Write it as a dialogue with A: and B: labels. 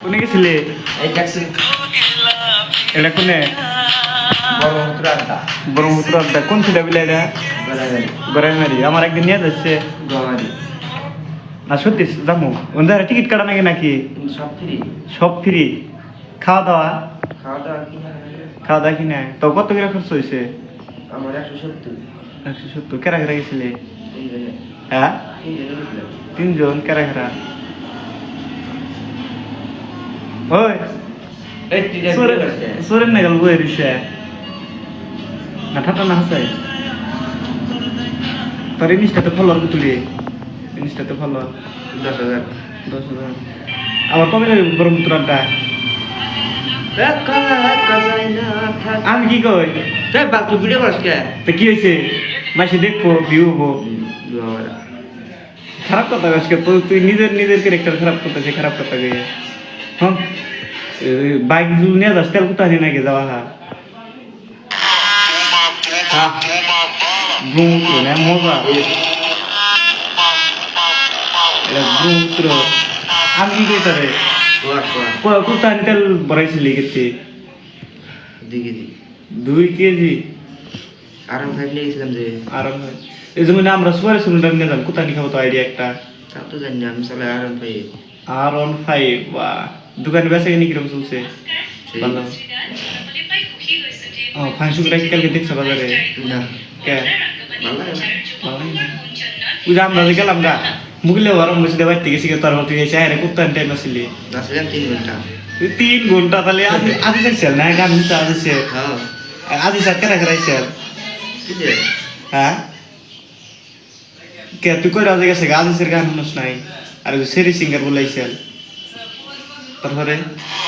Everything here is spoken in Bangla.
A: কোনে গেছিলে?
B: এই ট্যাক্সি
A: এটা কোনে?
B: ব্রহ্মপুত্র আড্ডা।
A: ব্রহ্মপুত্র আড্ডা। কোন ছিল বিলে এটা? আমার একদিন নিয়ে যাচ্ছে। না সত্যি যাব ওদের টিকিট কাটা নাকি নাকি?
B: সব ফ্রি।
A: সব ফ্রি। খাওয়া দাওয়া
B: খাওয়া দাওয়া কি
A: খাওয়া দাওয়া কিনে তো কত করে খরচ হয়েছে
B: আমার একশো সত্তর।
A: একশো সত্তর। কেরা কেরা গেছিলে? হ্যাঁ?
B: তিনজন
A: কেরা কেরা? ওই সোরেন না গেল বই রিসে না ঠাটা না হাসাই তোর জিনিসটা তো ভালো আর তুলি। জিনিসটা তো ভালো।
B: দশ হাজার।
A: দশ হাজার। আবার কবে যাবে ব্রহ্মপুত্র আড্ডা?
B: একা একা যাই
A: আমি কি কই?
B: তুই ভিডিও করিস কে?
A: তো কি হয়েছে মাসে দেখব ভিউ হব খারাপ কথা আজকে তুই তুই নিজের নিজের ক্যারেক্টার খারাপ করতেছে খারাপ কথা গিয়ে হ্যাঁ? বাইক নিয়ে যাস তেল কোথায় নিয়ে নাকি যাওয়া হা
B: হ্যাঁ।
A: ব্রহ্মপুত্র মজা এটা ব্রহ্মপুত্র। আমি কি কই তারে
B: গোয়া, গোয়া।
A: কোথায় তেল ভরাইছিলি গেছি
B: দিকে দি।
A: দুই কেজি?
B: আর আমি ফাইভ নিয়ে গেছিলাম যে
A: আর এই যেমন আমরা সুপার সুন্দর নিয়ে যান কোথায় খাব তো আইডিয়া একটা?
B: তা তো জানি আমি চলে আর আমি ফাইভ
A: আর অন ফাইভ বা দোকানে বেচা কিনি কীরকম চলছে? ভালো। ও ফাংশন কি কালকে দেখছ বাজারে
B: না।
A: কে?
B: না
A: না। যে আমরা যে গেলাম গা মুগলে গরম বসে দেওয়ার থেকে শিখে তার হতে গেছে আরে কোথায় টাইম আসলি
B: তিন
A: ঘণ্টা তিন ঘণ্টা তাহলে আজি আজি চাইছেন না? গান শুনতে আজি সে
B: হ্যাঁ
A: আজি স্যার কেনা করাইছেন
B: কি যে?
A: হ্যাঁ কে তুই রাজে গেছে আজি স্যার গান শুনস নাই? আর সেরি সিঙ্গার বলাইছেন তারপরে